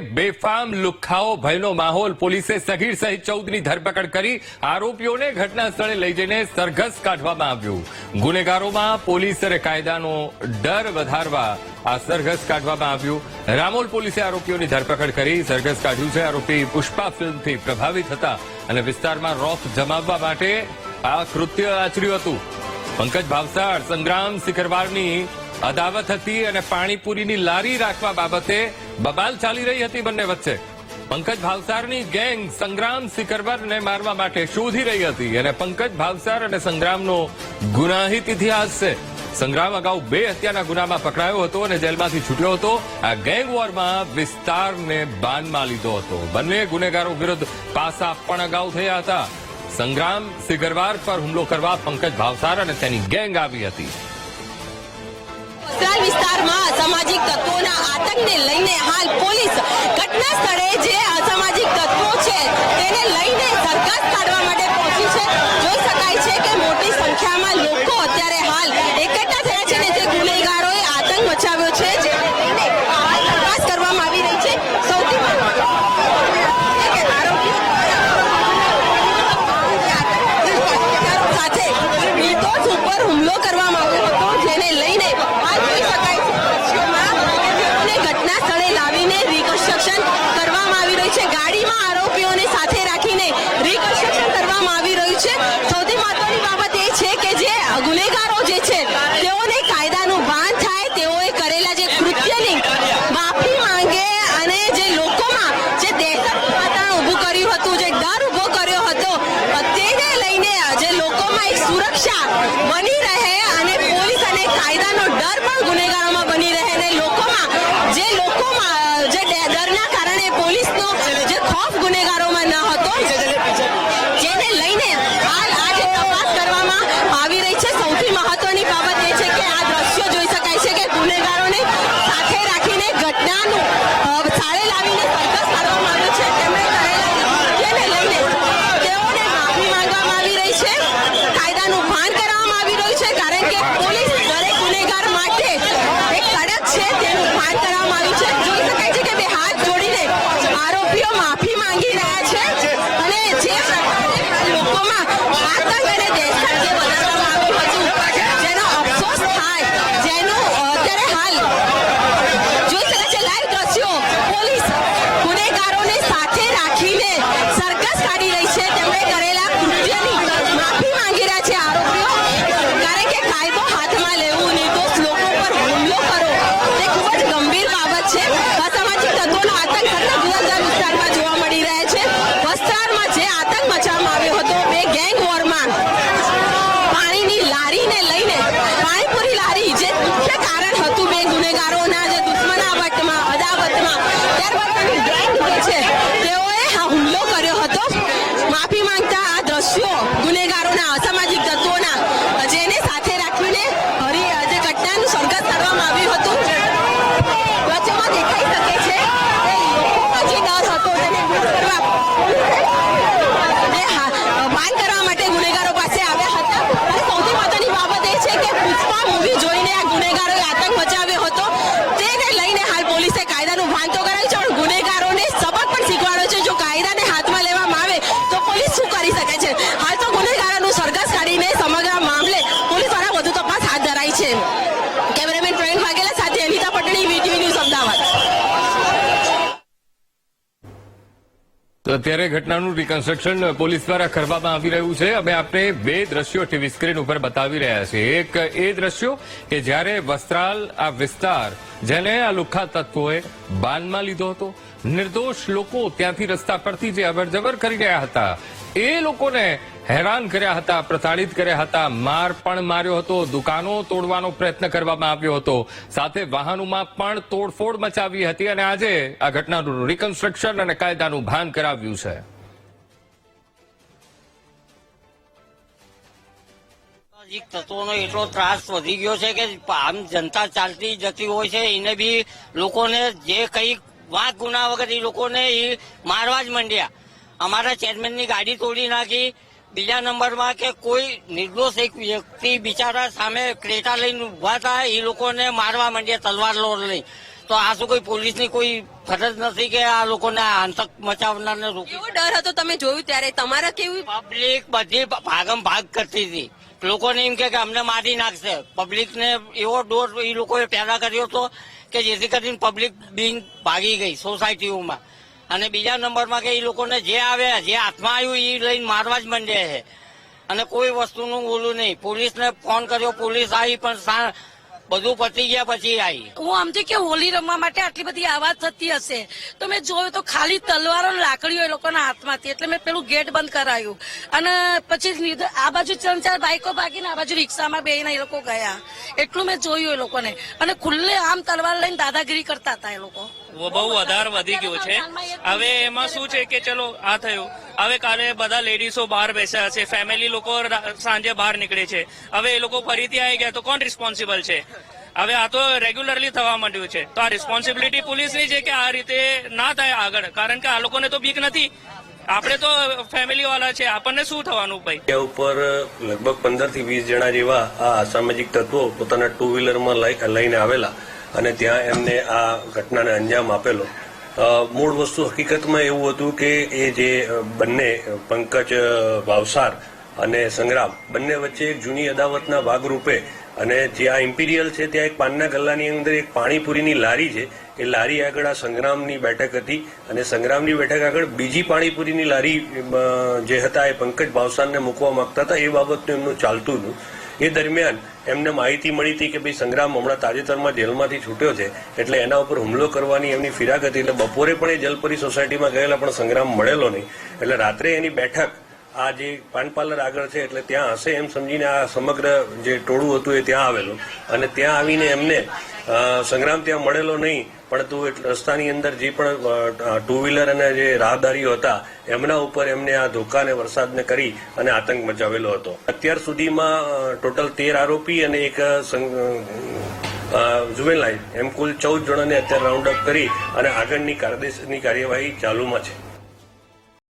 બેફામ લુખાઓ, ભયનો માહોલ, પોલીસે સગીર સહિત ચૌદની ધરપકડ કરી આરોપીઓને ઘટના સ્થળે લઈ જઈને સરઘસ કાઢવામાં આવ્યું. ગુનેગારોમાં પોલીસ અને કાયદાનો ડર વધારવા આ સરઘસ કાઢવામાં આવ્યું. રામોલ પોલીસે આરોપીઓની ધરપકડ કરી સરઘસ કાઢ્યું છે. આરોપી પુષ્પા ફિલ્મથી પ્રભાવિત હતા અને વિસ્તારમાં રોફ જમાવવા માટે આ કૃત્ય આચર્યું હતું. પંકજ ભાવસાર, સંગ્રામ સિકરવારની અદાવત હતી અને પાણીપુરીની લારી રાખવા બાબતે બબાલ ચાલી રહી હતી બંને વચ્ચે. પંકજ ભાવસારની ગેંગ સંગ્રામ સિકરવરને મારવા માટે શોધી રહી હતી અને પંકજ ભાવસાર અને સંગ્રામનો ગુનાહિત ઇતિહાસ છે. સંગ્રામ અગાઉ બે હત્યાના ગુનામાં પકડાયો હતો અને જેલમાંથી છૂટ્યો હતો. આ ગેંગ વોરમાં વિસ્તારને બાનમાં લીધો હતો. બંને ગુનેગારો વિરુદ્ધ પાસા પણ અગાઉ થયા હતા. સંગ્રામ સિગરવાર પર હુમલો કરવા પંકજ ભાવસાર અને તેની ગેંગ આવી હતી. અસામાજિક તત્વોના આતંકને લઈને હાલ પોલીસ ઘટના સ્થળે જે અસામાજિક તત્વો છે, તેને લઈને સરઘસ કાઢવા માટે પહોંચી છે. જોઈ શકાય છે કે મોટી સંખ્યામાં લોકો અત્યારે હાલ એકઠા થયા છે ને જે ગુનેગારોએ આતંક મચાવ્યો છે જેને લઈને હાલ તપાસ કરવામાં આવી રહી છે સૌથી મહત્વનું છે કે આરોપીઓ સાથે નિર્દોષ ઉપર હુમલો કરવામાં આવ્યો હતો જેને લઈને હાલ જોઈ શકાય છે દ્રશ્યોમાં કે તેઓને ઘટના સ્થળે લાવીને રિકન્સ્ટ્રક્શન કરવામાં આવી રહ્યું છે ગાડીમાં આરોપીઓને સાથે રાખીને રિકન્સ્ટ્રક્શન કરવામાં આવી રહ્યું છે સૌથી મહત્વની બાબત એ છે કે જે ગુનેગારો જે છે તેઓને કાયદાનું ભાન થાય તેઓએ કરેલા જે કૃત્યની માફી માંગે અને જે લોકોમાં જે દહેશતનું વાતાવરણ ઊભું કર્યું હતું જે ડર ઊભો કર્યો હતો તેને લઈને જે લોકોમાં એક સુરક્ષા બની રહે અને પોલીસ અને કાયદાનો ડર પણ ગુનેગારોમાં બની રહે અને લોકોમાં, જે લોકોમાં, જે ડરના કારણે પોલીસનો જે ખોફ ગુનેગારોમાં ન હતો જેને લઈને હાલ આ જે તપાસ કરવામાં આવી રહી છે સૌથી મહત્વની બાબત એ છે કે આ દ્રશ્યો જોઈ શકાય છે કે ગુનેગારોને સાથે રાખીને ઘટનાનું અ, થાળે લાવીને સરઘસ કાઢવામાં આવ્યું છે તેમણે કરેલા કૃત્યને લઈને તેઓને માફી માંગવામાં આવી રહી છે કાયદાનું ભાન કરાવવામાં આવી રહ્યું છે કારણ કે પોલીસ દરેક ગુનેગાર માટે એક કડક છે તેનું ભાન કરાવવામાં આવ્યું છે જોઈ શકાય છે કે બે હાથ જોડીને આરોપીઓ માફી માંગી રહ્યા છે અને જે લોકોમાં આતંક અને દહેશત જે વધારવામાં આવ્યું હતું જેનો અફસોસ થાય જેનું અત્યારે હાલ જોઈ શકાય છે લાઈવ દ્રશ્યો પોલીસ ગુનેગારોને સાથે રાખીને સરઘસ કાઢી રહી છે તેમણે કરેલા કૃત્યની માફી માંગી રહ્યા છે આરોપીઓ કારણ કે કાયદો હાથમાં લેવું નિર્દોષ લોકો પર હુમલો કરવો તે ખૂબ જ ગંભીર બાબત છે અસામાજિક તત્વોનો આતંક ઘણા જુદા જુદા વિસ્તારમાં જોવા મળી રહ્યા છે વસ્ત્રાલમાં જે આતંક મચાવવામાં આવ્યો હતો બે ગેંગ વોરમાં પાણીની લારીને લઈને પાણીપુરી લારી જે મુખ્ય કારણ હતું બે ગુનેગારોના જે દુશ્મનાવટમાં અદાવતમાં ત્યારબાદ તેની ગેંગ જે છે તેઓએ આ હુમલો કર્યો હતો માફી માંગતા આ દ્રશ્યો ગુનેગારોના અસામાજિક તત્વોના જેને સાથે રાખીને હરી જે ઘટનાનું સ્વર્ગત કરવામાં આવ્યું હતું વચ્ચેમાં દેખાઈ શકે છે કે લોકોમાં જે ડર હતો તેને દૂર કરવા ને હા, ભાન કરવા માટે ગુનેગારો પાસે આવ્યા હતા અને સૌથી મહત્વની બાબત એ છે કે પુષ્પા મૂવી જોઈને આ ગુનેગારોએ આતંક મચાવ્યો હતો તેને લઈને હાલ પોલીસે કાયદાનું ભાન તો કરાવ્યું છે પણ ગુનેગારોને સબક પણ શીખવાડ્યો છે જો કાયદાને હાથમાં લેવામાં આવે તો પોલીસ શું કરી શકે છે હાલ તો ગુનેગારોનું સરઘસ કાઢીને સમગ્ર મામલે પોલીસ દ્વારા વધુ તપાસ હાથ ધરાઈ છે કેમેરામેન પ્રવીણ વાઘેલા સાથે અનિતા પટણી વીટીવી ન્યૂઝ અમદાવાદ તો અત્યારે ઘટનાનું રિકન્સ્ટ્રક્શન પોલીસ દ્વારા કરવામાં આવી રહ્યું છે. અમે આપને બે દ્રશ્યો ટીવી સ્ક્રીન ઉપર બતાવી રહ્યા છીએ. એક એ દ્રશ્યો કે જ્યારે વસ્ત્રાલ આ વિસ્તાર જેને આ લુખ્ખા તત્વોએ બાનમાં લીધો હતો, નિર્દોષ લોકો ત્યાંથી રસ્તા પરથી જે અવરજવર કરી રહ્યા હતા, એ લોકોને હેરાન કર્યા હતા, પ્રતાડિત કર્યા હતા. માર પણ માર્યો હતો, દુકાનો તોડવાનો પ્રયત્ન કરવામાં આવ્યો હતો. સાથે વાહનોમાં પણ તોડફોડ મચાવી હતી અને આજે આ ઘટનાનું રિકન્સ્ટ્રક્શન અને કાયદાનું ભાન કરાવ્યું છે. તત્વોનો એટલો ત્રાસ વધી ગયો છે કે આમ જનતા ચાલતી જતી હોય છે, એને બી લોકોને જે કઈ વાંક ગુના વગર એ લોકોને મારવા જ માંડ્યા. અમારા ચેરમેનની ગાડી તોડી નાખી બીજા નંબરમાં કે કોઈ નિર્દોષ એક વ્યક્તિ બિચારા સામે ક્રેટા લઈને ઊભા હતા એ લોકોને મારવા માંડ્યા તલવાર લોર લઈ. તો આ શું કોઈ પોલીસની કોઈ ફરજ નથી કે આ લોકોને આતંક મચાવનારને રોકી કેવો ડર હતો તમે જોયું ત્યારે? તમારા કેવું? પબ્લિક બધી ભાગમ ભાગ કરતી હતી. લોકોને એમ કે અમને મારી નાખશે. પબ્લિકને એવો ડોર એ લોકોએ પેદા કર્યો હતો કે જેથી કરીને પબ્લિક બિન ભાગી ગઈ સોસાયટીઓમાં. અને બીજા નંબરમાં કે એ લોકોને જે આવે, જે હાથમાં આવ્યું એ લઈને મારવા જ મંડે છે. અને કોઈ વસ્તુનું ઓલું નહીં. પોલીસને ફોન કર્યો, પોલીસ આવી પણ બધું પતી ગયા પછી આવી હું આમથી કે હોલી રમવા માટે આટલી બધી આવાજ થતી હશે. તો મેં જોયું તો ખાલી તલવારો લાકડીઓ એ લોકોના હાથમાંથી. એટલે મેં પેલું ગેટ બંધ કરાયું. અને પછી આ બાજુ ત્રણ ચાર બાઈકો ભાગીને આ બાજુ રિક્ષામાં બેહીને એ લોકો ગયા. એટલું મેં જોયું એ લોકોને. અને ખુલ્લે આમ તલવાર લઈને દાદાગીરી કરતા હતા એ લોકો. બહુ વધારે વધી ગયું છે. હવે એમાં શું છે કે ચલો આ થયું. હવે કાલે બધા લેડીઝો બહાર બેસ્યા છે ફેમિલી લોકો સાંજે બહાર નીકળે છે. હવે એ લોકો ફરીથી આવી ગયા તો કોણ રિસ્પોન્સિબલ છે? હવે આ તો રેગ્યુલરલી થવા માંડ્યું છે. તો આ રિસ્પોન્સિબિલિટી પોલીસની છે કે આ રીતે ના થાય આગળ? કારણ કે આ લોકોને તો બીક નથી. આપણે તો ફેમિલી વાળા છે. આપણને શું થવાનું ભાઈ? ઉપર લગભગ પંદરથી વીસ જણા જેવા આ અસામાજિક તત્વો પોતાના ટુ વ્હીલરમાં લઈ- લઈને આવેલા. અને ત્યાં એમને આ ઘટનાને અંજામ આપેલો. મૂળ વસ્તુ હકીકતમાં એવું હતું કે એ જે બંને પંકજ ભાવસાર અને સંગ્રામ બંને વચ્ચે એક જૂની અદાવતના ભાગરૂપે અને જે આ ઇમ્પિરિયલ છે ત્યાં એક પાનના ગલ્લાની અંદર એક પાણીપુરીની લારી છે. એ લારી આગળ આ સંગ્રામની બેઠક હતી અને સંગ્રામની બેઠક આગળ બીજી પાણીપુરીની લારી જે હતા એ પંકજ ભાવસારને મૂકવા માંગતા હતા. એ બાબતનું એમનું ચાલતું હતું. એ દરમિયાન એમને માહિતી મળી હતી કે ભાઈ સંગ્રામ હમણાં તાજેતરમાં જેલમાંથી છૂટ્યો છે, એટલે એના ઉપર હુમલો કરવાની એમની ફિરાક હતી. એટલે બપોરે પણ એ જલપરી સોસાયટીમાં ગયેલા પણ સંગ્રામ મળેલો નહીં. એટલે રાત્રે એની બેઠક આ જે પાન પાર્લર આગળ છે એટલે ત્યાં હશે એમ સમજીને આ સમગ્ર જે ટોળું હતું એ ત્યાં આવેલું. અને ત્યાં આવીને એમને સંગ્રામ ત્યાં મળેલો નહીં પરંતુ એ રસ્તાની અંદર જે પણ ટુ વ્હીલર અને જે રાહદારીઓ હતા, એમના ઉપર એમને આ ધોકા અને વરસાદને કરી અને આતંક મચાવેલો હતો. અત્યાર સુધીમાં ટોટલ તેર આરોપી અને એક જુવેલાઇન એમ કુલ ચૌદ જણાને અત્યારે રાઉન્ડ અપ કરી અને આગળની કાયદેસરની કાર્યવાહી ચાલુમાં છે.